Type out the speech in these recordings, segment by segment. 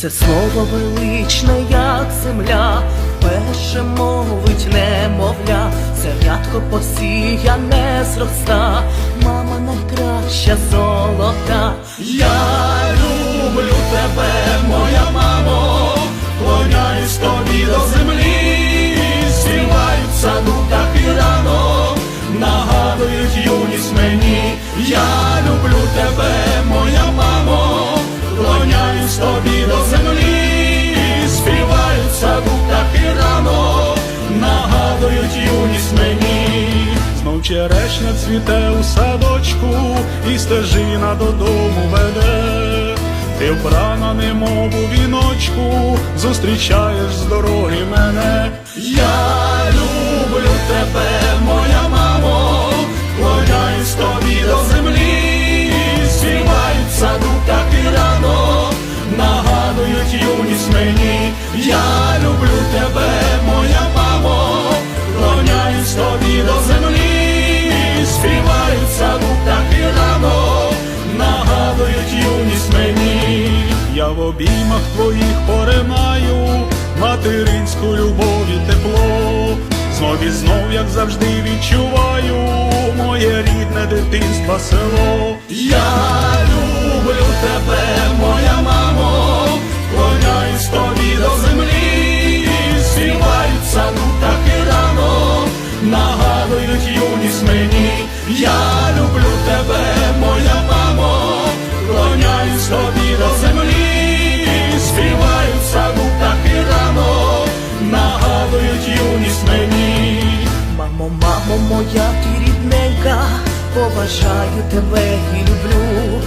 Це слово величне, як земля, перше мовить немовля, Зернятко посіяне зроста, мама найкраща золота. Я люблю тебе, моя мамо, клоняюсь тобі до землі, співають в саду так і рано, нагадують юність мені, я люблю тебе, моя мамо, клоняюсь тобі до землі, співають в саду так і рано, нагадують юність мені. Знов черешня цвіте у садочку, і стежина додому веде. Ти вбрана, немов у віночку, зустрічаєш з дороги мене. Я люблю тебе, співають саду так і рано, нагадують юність мені. Я в обіймах твоїх поринаю, материнську любов і тепло. Знов і знов, як завжди, відчуваю моє рідне дитинство село. Я люблю тебе, моя мамо, клоняюсь тобі до землі, співають саду так і рано, нагадують юність мені, я люблю тебе, моя мамо, клоняюсь тобі до землі, співають в саду так і рано, нагадують юність мені. Мамо, мамо, моя ти рідненька, поважаю тебе і люблю.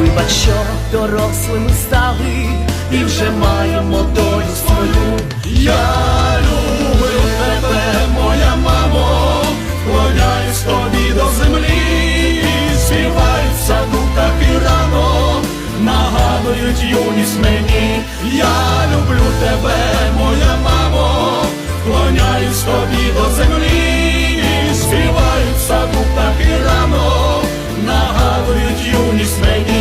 Вибач, що дорослими стали і вже маємо долю свою. Я я люблю тебе, моя мамо, клоняюсь тобі до землі, співають в саду птахи рано, нагадують юність мені.